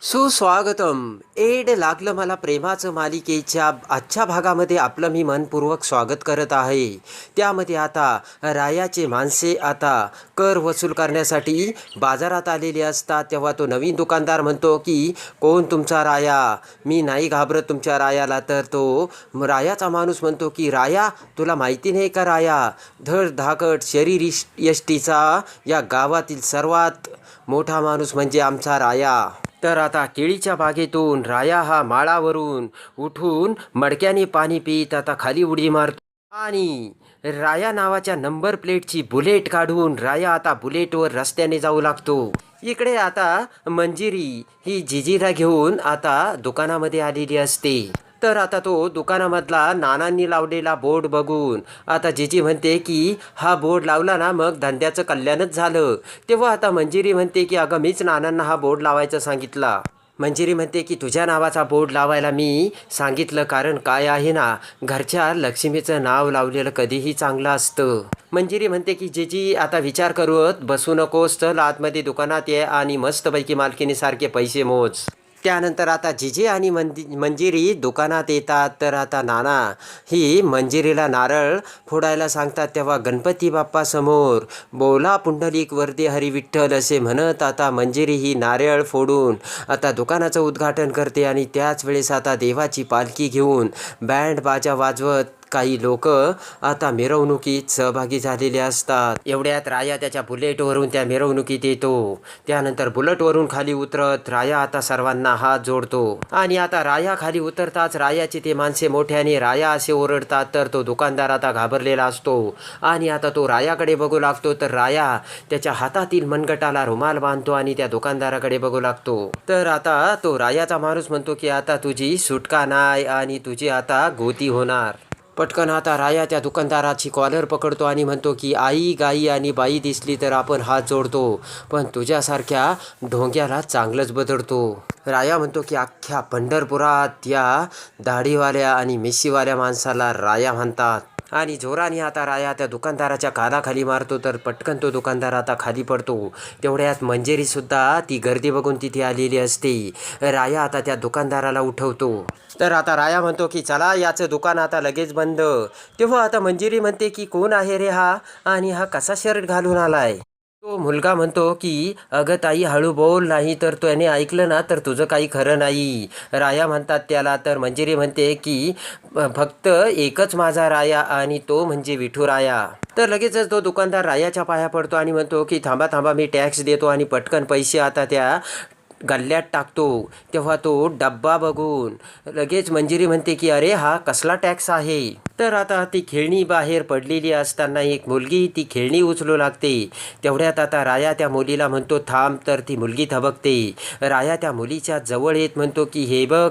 सुस्वागतम. एड लागलं मला प्रेमाचं मालिकेच्या आजच्या भागामध्ये आपलं मी मनपूर्वक स्वागत करत आहे. त्यामध्ये आता रायाचे माणसे आता कर वसूल करण्यासाठी बाजारात आलेले असतात. तेव्हा तो नवीन दुकानदार म्हणतो की कोण तुमचा राया? मी नाही घाबरत तुमच्या रायाला. तर तो रायाचा माणूस म्हणतो की राया तुला माहिती नाही का राया? धड धाकट शरीर इश- यष्टीचा या गावातील सर्वात मोठा माणूस म्हणजे आमचा राया. तर आता केळीच्या बागेतून राया हा माळावरून उठून मडक्याने पाणी पित आता खाली उडी मारतो. आणि राया नावाच्या नंबर प्लेटची बुलेट काढून राया आता बुलेटवर रस्त्याने जाऊ लागतो. इकडे आता मंजिरी ही जिजीला घेऊन आता दुकानामध्ये आलेली असते. तर आता तो दुकानामधला नानांनी लावलेला बोर्ड बघून आता जीजी म्हणते की हा बोर्ड लावला ना मग धंद्याचं कल्याणच झालं. तेव्हा आता मंजिरी म्हणते की अगं मीच नानांना हा बोर्ड लावायचं सांगितला. मंजिरी म्हणते की तुझ्या नावाचा बोर्ड लावायला मी सांगितलं कारण काय आहे ना घरच्या लक्ष्मीचं नाव लावलेलं कधीही चांगलं असतं. मंजिरी म्हणते की जेजी आता विचार करत बसू नकोस चल आतमध्ये दुकानात ये आणि मस्तपैकी मालकीनीसारखे पैसे मोज. त्यानंतर आता जिजे आणि मंदि मंजिरी दुकानात येतात. तर आता नाना ही मंजिरीला नारळ फोडायला सांगतात तेव्हा गणपती बाप्पासमोर बोला पुंडलिक वर्दे हरिविठ्ठल असे म्हणत आता मंजिरी ही नारळ फोडून आता दुकानाचं उद्घाटन करते आणि त्याच वेळेस आता देवाची पालखी घेऊन बँड बाजा वाजवत काही लोक आता मिरवणुकीत सहभागी झालेले असतात. एवढ्यात राया त्याच्या बुलेटवरून त्या मिरवणुकीत येतो. त्यानंतर बुलेटवरून खाली उतरत राया आता सर्वांना हात जोडतो. आणि आता राया खाली उतरताच रायाची ते माणसे मोठ्याने राया असे ओरडतात तर तो दुकानदार आता घाबरलेला असतो. आणि आता तो रायाकडे बघू लागतो तर राया त्याच्या हातातील मनगटाला रुमाल बांधतो आणि त्या दुकानदाराकडे बघू लागतो. तर आता तो रायाचा माणूस म्हणतो की आता तुझी सुटका नाही आणि तुझी आता गोती होणार. पटकन आता राया त्या दुकानदाराची कॉलर पकडतो आणि म्हणतो की आई गाई आणि बाई दिसली तर आपण हात जोडतो पण तुझ्यासारख्या ढोंग्याला चांगलंच बदलतो. राया म्हणतो की अख्ख्या पंढरपुरात या दाढीवाल्या आणि मिशीवाल्या माणसाला राया म्हणतात. आणि जोराने आता राया त्या दुकानदाराच्या कानाखाली मारतो तर पटकन तो दुकानदार आता खाली पडतो. तेवढ्यात मंजेरीसुद्धा ती गर्दी बघून तिथे आलेली असते. राया आता त्या दुकानदाराला उठवतो. तर आता राया म्हणतो की चला याचं दुकान आता लगेच बंद. तेव्हा आता मंजिरी म्हणते की कोण आहे रे हा? आणि हा कसा शर्ट घालून आलाय? तो मुलगा म्हणतो की अगं ताई हळू बोल नाही तर तो याने ऐकलं ना तर तुझं काही खरं नाही. राया म्हणतात त्याला तर मंजिरी म्हणते की फक्त एकच माझा राया आणि तो म्हणजे विठू राया. तर लगेचच तो दुकानदार रायाच्या पाया पडतो आणि म्हणतो की थांबा थांबा मी टॅक्स देतो आणि पटकन पैसे आता त्या गल्ल्यात टाकतो तेव्हा तो डब्बा बघून लगेच मंजिरी म्हणते की अरे हा कसला टॅक्स आहे? तर आता ती खेळणी बाहेर पडलेली असताना एक मुलगी ती खेळणी उचलू लागते. तेवढ्यात आता राया त्या मुलीला म्हणतो थांब तर ती मुलगी थबकते. राया त्या मुलीच्या जवळ येत म्हणतो की हे बघ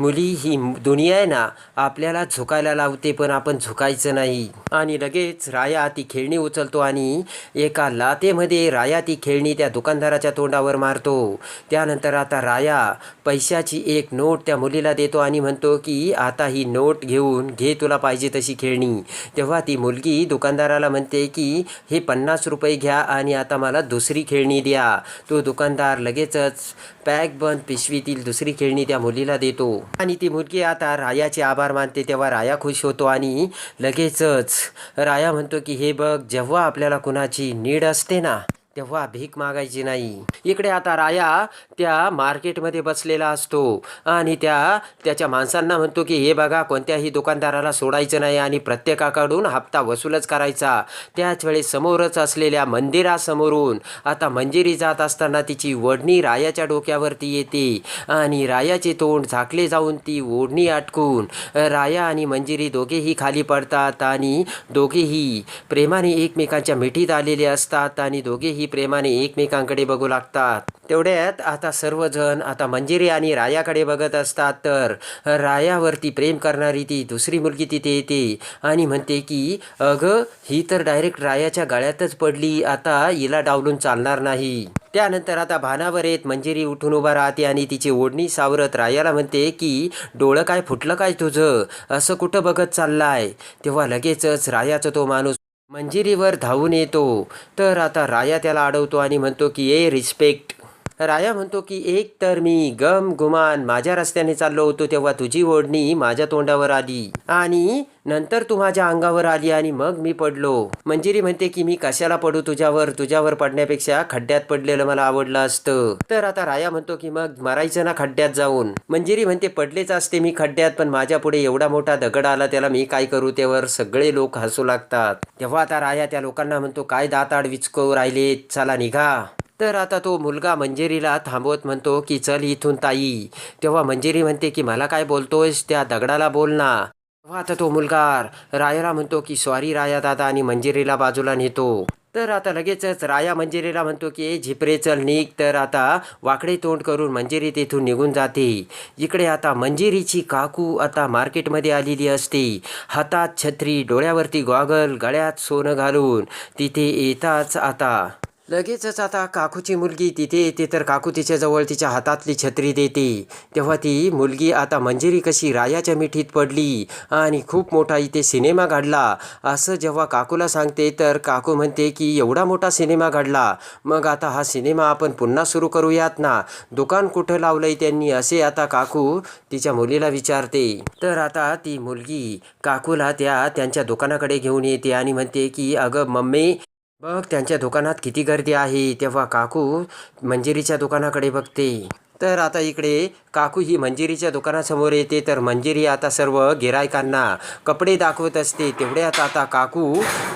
मुली ही दुनिया आहे ना आपल्याला झुकायला लावते पण आपण झुकायचं नाही. आणि लगेच राया ती खेळणी उचलतो आणि एका लातेमध्ये राया ती खेळणी त्या दुकानदाराच्या तोंडावर मारतो. त्यानंतर आता राया पैशाची एक नोट त्या मुलीला देतो आणि म्हणतो की आता ही नोट घेऊन घे तुला पाहिजे तशी खेळणी. तेव्हा ती मुलगी दुकानदाराला म्हणते की हे पन्नास रुपये घ्या आणि आता मला दुसरी खेळणी द्या. तो दुकानदार लगेचच पॅक बंद पिशवीतील दुसरी खेळणी त्या मुलीला देतो. आणि ती मुलगी आता रायाचे आभार मानते तेव्हा राया खुश होतो आणि लगेचच राया म्हणतो की हे बघ जेव्हा आपल्याला कुणाची नीड असते ना तेव्हा भीक मागायची नाही. इकडे आता राया त्या मार्केटमध्ये बसलेला असतो आणि त्या त्याच्या माणसांना म्हणतो की हे बघा कोणत्याही दुकानदाराला सोडायचं नाही आणि प्रत्येकाकडून हप्ता वसूलच करायचा. त्याच वेळेस समोरच असलेल्या मंदिरासमोरून आता मंजिरी जात असताना तिची ओढणी रायाच्या डोक्यावरती येते आणि रायाचे तोंड झाकले जाऊन ती ओढणी अटकून राया आणि मंजिरी दोघेही खाली पडतात आणि दोघेही प्रेमाने एकमेकांच्या मिठीत आलेले असतात आणि दोघेही प्रेमाने एकमेकांकडे बघू लागतात. तेवढ्यात आता सर्वजण आता मंजिरी आणि रायाकडे बघत असतात तर रायावरती प्रेम करणारी ती दुसरी मुलगी तिथे येते आणि म्हणते की अगं ही तर डायरेक्ट रायाच्या गळ्यातच पडली. आता हिला डावलून चालणार नाही. त्यानंतर आता भानावर येत मंजिरी उठून उभा राहते आणि तिची ओढणी सावरत रायाला म्हणते की डोळं काय फुटलं काय तुझं? असं कुठं बघत चाललाय? तेव्हा लगेचच रायाचा तो माणूस मंजिरीवर धावून येतो. तर आता राया त्याला अडवतो आणि म्हणतो की ए रिस्पेक्ट राया म्हणतो की एक तर मी गम गुमान माझ्या रस्त्याने चाललो होतो तेव्हा तुझी ओढणी माझ्या तोंडावर आली आणि नंतर तू माझ्या अंगावर आली आणि मग मी पडलो. मंजिरी म्हणते की मी कशाला पडू तुझ्यावर? तुझ्यावर पडण्यापेक्षा खड्ड्यात पडलेलं मला आवडलं असतं. तर आता राया म्हणतो की मग मरायचं ना खड्ड्यात जाऊन? मंजिरी म्हणते पडलेच असते मी खड्ड्यात पण माझ्या पुढे एवढा मोठा दगड आला त्याला मी काय करू? त्यावर सगळे लोक हसू लागतात. तेव्हा आता राया त्या लोकांना म्हणतो काय दाताड विचकू राहिले चला निघा. तर आता तो मुलगा मंजेरीला थांबवत म्हणतो की चल इथून ताई. तेव्हा मंजेरी म्हणते की मला काय बोलतोयस? त्या दगडाला बोल ना. तेव्हा आता तो मुलगा रायाला म्हणतो की सॉरी राया दादा आणि मंजेरीला बाजूला नेतो. तर आता लगेचच राया मंजिरीला म्हणतो की "ए, झिपरे चल निघ. तर आता वाकडे तोंड करून मंजिरी तेथून निघून जाते. इकडे आता मंजिरीची काकू आता मार्केटमध्ये आलेली असते. हातात छत्री डोळ्यावरती गॉगल गळ्यात सोनं घालून तिथे येताच आता लगेचच आता काकूची मुलगी तिथे येते तर काकू तिच्याजवळ तिच्या हातातली छत्री देते. तेव्हा ती मुलगी आता मंजिरी कशी रायाच्या मिठीत पडली आणि खूप मोठा इथे सिनेमा घडला. असं जेव्हा काकूला सांगते तर काकू म्हणते की एवढा मोठा सिनेमा घडला. मग आता हा सिनेमा आपण पुन्हा सुरू करूयात ना. दुकान कुठं लावलंय त्यांनी असे आता काकू तिच्या मुलीला विचारते. तर आता ती मुलगी काकूला त्या त्यांच्या दुकानाकडे घेऊन येते आणि म्हणते की अगं मम्मी बघ त्यांच्या दुकानात किती गर्दी आहे. तेव्हा काकू मंजिरीच्या दुकानाकडे बघते. तर आता इकडे काकू ही मंजिरीच्या दुकानासमोर येते. तर मंजिरी आता सर्व गिरायकांना कपडे दाखवत असते. तेवढ्यात आता काकू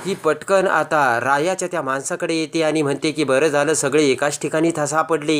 ही पटकन आता रायाच्या त्या माणसाकडे येते आणि म्हणते की बरं झालं सगळे एकाच ठिकाणी थसा पडले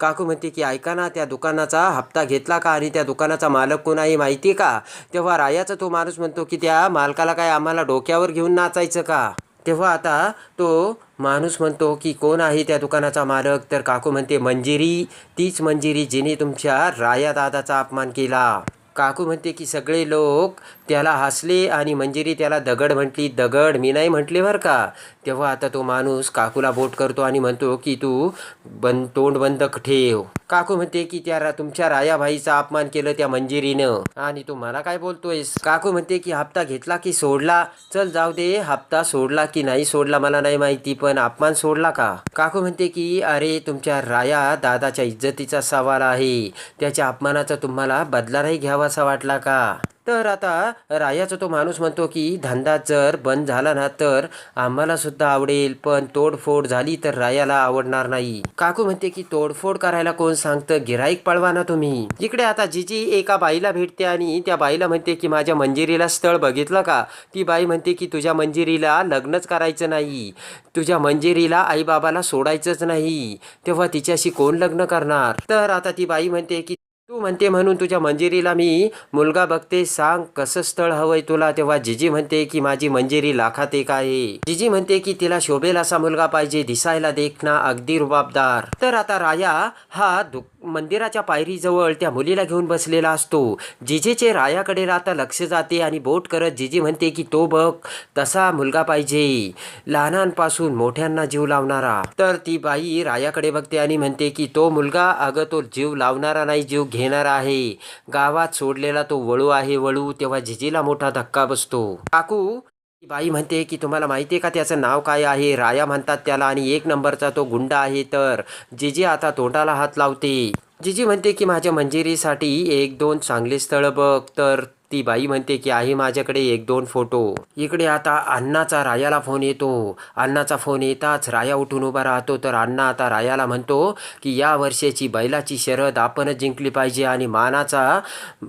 काकू म्हणते की ऐका ना त्या दुकानाचा हप्ता घेतला का आणि त्या दुकानाचा मालक कोण आहे माहिती का? तेव्हा रायाचा तो माणूस म्हणतो की त्या मालकाला काय आम्हाला डोक्यावर घेऊन नाचायचं का? तेव्हा आता तो माणूस म्हणतो की कोण आहे त्या दुकानाचा मालक? तर काकू म्हणते मंजिरी. तीच मंजिरी जिने तुमच्या राया दादाचा अपमान केला. काकू म्हणते की सगळे लोक त्याला हसले आणि मंजिरी त्याला दगड म्हटली दगड मी नाही म्हटले बरं का? तेव्हा आता तो माणूस काकूला बोट करतो आणि म्हणतो की तू बंद तोंड बंद ठेव. काकू म्हणते की त्या रा- तुमच्या रायाभाईचा अपमान केलं त्या मंजिरीनं. आणि तू मला काय बोलतोयस? काकू म्हणते की हप्ता घेतला की सोडला? चल जाऊ दे. हप्ता सोडला की नाही सोडला मला नाही माहिती पण अपमान सोडला का? काकू म्हणते की अरे तुमच्या राया दादाच्या इज्जतीचा सवाल आहे. त्याच्या अपमानाचा तुम्हाला बदला नाही घ्यावासा वाटला का? तर आता रायाचा तो माणूस म्हणतो की धंदा जर बंद झाला ना तर आम्हाला सुद्धा आवडेल पण तोडफोड झाली तर रायाला आवडणार नाही. काकू म्हणते की तोडफोड करायला कोण सांगतं? गिराईक पळवा ना तुम्ही. इकडे आता जिजी एका बाईला भेटते आणि त्या बाईला म्हणते की माझ्या मंजिरीला स्थळ बघितलं का? ती बाई म्हणते की तुझ्या मंजिरीला लग्नच करायचं नाही. तुझ्या मंजिरीला आईबाबाला सोडायचंच नाही. तेव्हा तिच्याशी कोण लग्न करणार? तर आता ती बाई म्हणते की तू म्हणते म्हणून तुझ्या मंजिरीला मी मुलगा बघते सांग कसं स्थळ हवंय तुला. तेव्हा जिजी म्हणते की माझी मंजिरी लाखात एक आहे. जिजी म्हणते की तिला शोभेल असा मुलगा पाहिजे दिसायला देखना अगदी रुबाबदार. तर आता राया हा दुःख मंदिराच्या पायरीजवळ त्या मुलीला घेऊन बसलेला असतो. जिजेचे रायाकडे आता लक्ष जाते आणि बोट करत जिजी म्हणते की तो बघ तसा मुलगा पाहिजे. लहानांपासून मोठ्यांना जीव लावणारा. तर ती बाई रायाकडे बघते आणि म्हणते की तो मुलगा अगं तो जीव लावणारा नाही जीव घेणारा आहे. गावात सोडलेला तो वळू आहे वळू. तेव्हा जिजीला मोठा धक्का बसतो. काकू बाई म्हणते की तुम्हाला माहिती आहे का त्याचं नाव काय आहे? राया म्हणतात त्याला आणि एक नंबरचा तो गुंडा आहे तर. जिजी आता तोंडाला हात लावते. जिजी म्हणते की माझ्या मंजिरीसाठी एक दोन चांगले स्थळ बघ. तर ती बाई म्हणते की आहे माझ्याकडे एक दोन फोटो. इकडे आता अण्णाचा रायाला फोन येतो. अण्णाचा फोन येताच राया उठून उभा राहतो. तर अण्णा आता रायाला म्हणतो की या वर्षाची बैलाची शरद आपणच जिंकली पाहिजे आणि मानाचा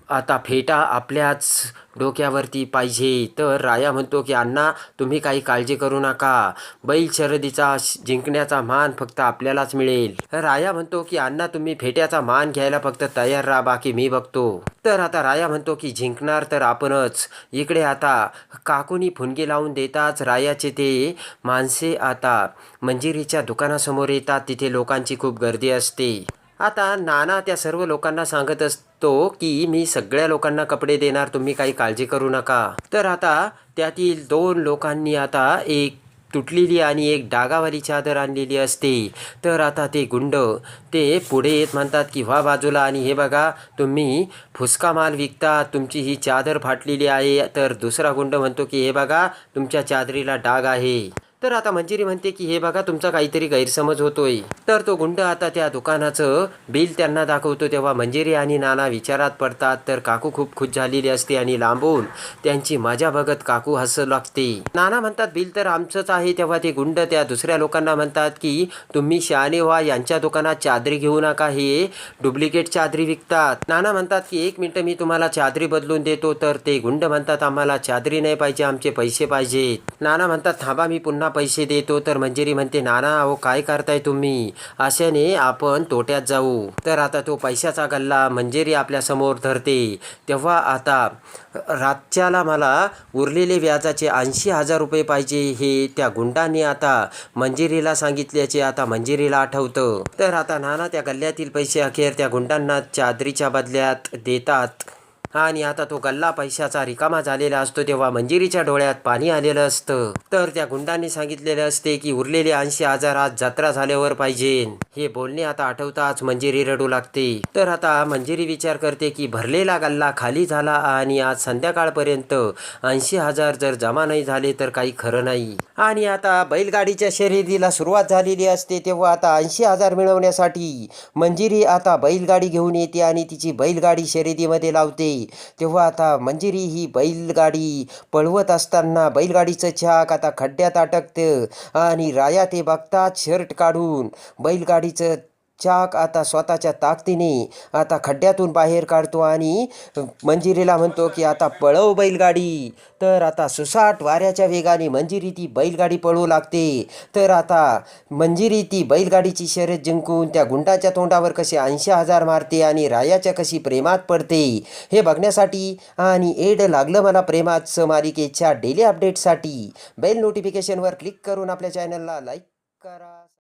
आता फेटा आपल्याच डोक्यावरती पाहिजे. तर राया म्हणतो की अण्णा तुम्ही काही काळजी करू नका. बैल शरदीचा जिंकण्याचा मान फक्त आपल्यालाच मिळेल. राया म्हणतो की अण्णा तुम्ही फेट्याचा मान घ्यायला फक्त तयार राहा बाकी मी बघतो. तर आता राया म्हणतो की जिंकणार तर आपणच. इकडे आता काकूनी फुनगी लावून देताच रायाचे ते माणसे आता मंजिरीच्या दुकानासमोर येतात. तिथे लोकांची खूप गर्दी असते. आता नाना त्या सर्व लोकांना सांगत असतो की मी सगळ्या लोकांना कपडे देणार तुम्ही काही काळजी करू नका. तर आता त्यातील दोन लोकांनी आता एक तुटलेली आणि एक डागावाली चादर आणलेली असते. तर आता ते गुंड ते पुढे येत म्हणतात की व्हा बाजूला आणि हे बघा तुम्ही फुसका माल विकता तुमची ही चादर फाटलेली आहे. तर दुसरा गुंड म्हणतो की हे बघा तुमच्या चादरीला डाग आहे. तर आता मंजिरी म्हणते की हे बघा तुमचा काहीतरी गैरसमज होतोय. तर तो गुंड आता त्या दुकानाचं बिल त्यांना दाखवतो. तेव्हा मंजिरी आणि नाना विचारात पडतात. तर काकू खूप खुश झालेली असते आणि लांबून त्यांची मजा बघत काकू हसू लागते. नाना म्हणतात बिल तर आमचंच आहे. तेव्हा ते गुंड त्या दुसऱ्या लोकांना म्हणतात की तुम्ही शहाणे व्हा यांच्या दुकानात चादरी घेऊ नका हे डुप्लिकेट चादरी विकतात. नाना म्हणतात की एक मिनटं मी तुम्हाला चादरी बदलून देतो. तर ते गुंड म्हणतात आम्हाला चादरी नाही पाहिजे आमचे पैसे पाहिजेत. नाना म्हणतात थांबा मी पुन्हा पैसे देतो तर मंजिरी म्हणते नाना अहो काय करताय तुम्ही? अशाने आपण तोट्यात जाऊ. तर आता तो पैशाचा गल्ला मंजिरी आपल्यासमोर धरते. तेव्हा आता रातच्याला मला उरलेले व्याजाचे ऐंशी हजार रुपये पाहिजे हे त्या गुंडाने आता मंजिरीला सांगितल्याचे आता मंजिरीला आठवतं. तर आता नाना त्या गल्ल्यातील पैसे अखेर त्या गुंडांना चादरीच्या बदल्यात देतात. आणि आता तो गल्ला पैशाचा रिकामा झालेला असतो तेव्हा मंजिरीच्या डोळ्यात पाणी आलेलं असतं. तर त्या गुंडांनी सांगितलेलं असते की उरलेले ऐंशी हजार आज जत्रा झाल्यावर पाहिजे. हे बोलणे आता आठवताच मंजिरी रडू लागते. तर आता मंजिरी विचार करते की भरलेला गल्ला खाली झाला आणि आज संध्याकाळपर्यंत ऐंशी हजार जर जमा नाही झाले तर काही खरं नाही. आणि आता बैलगाडीच्या शर्यतीला सुरुवात झालेली असते तेव्हा आता ऐंशी हजार मिळवण्यासाठी मंजिरी आता बैलगाडी घेऊन येते आणि तिची बैलगाडी शर्यतीमध्ये लावते. तेव्हा आता मंजिरी ही बैलगाडी पळवत असताना बैलगाडीचं छाक आता खड्ड्यात अटकतं आणि राया ते बघतात शर्ट काढून. बैलगाडीचं चाक आता स्वतःच्या ताकदीने आता खड्ड्यातून बाहेर काढतो आणि मंजिरीला म्हणतो की आता पळव बैलगाडी. तर आता सुसाट वाऱ्याच्या वेगाने मंजिरी ती बैलगाडी पळवू लागते. तर आता मंजिरी ती बैलगाडीची शर्यत जिंकून त्या गुंडाच्या तोंडावर कसे ऐंशी हजार मारते आणि रायाच्या कशी प्रेमात पडते हे बघण्यासाठी आणि एड लागलं मला प्रेमात मालिकेच्या डेली अपडेटसाठी. बेल नोटिफिकेशनवर क्लिक करून आपल्या चॅनलला लाईक करा.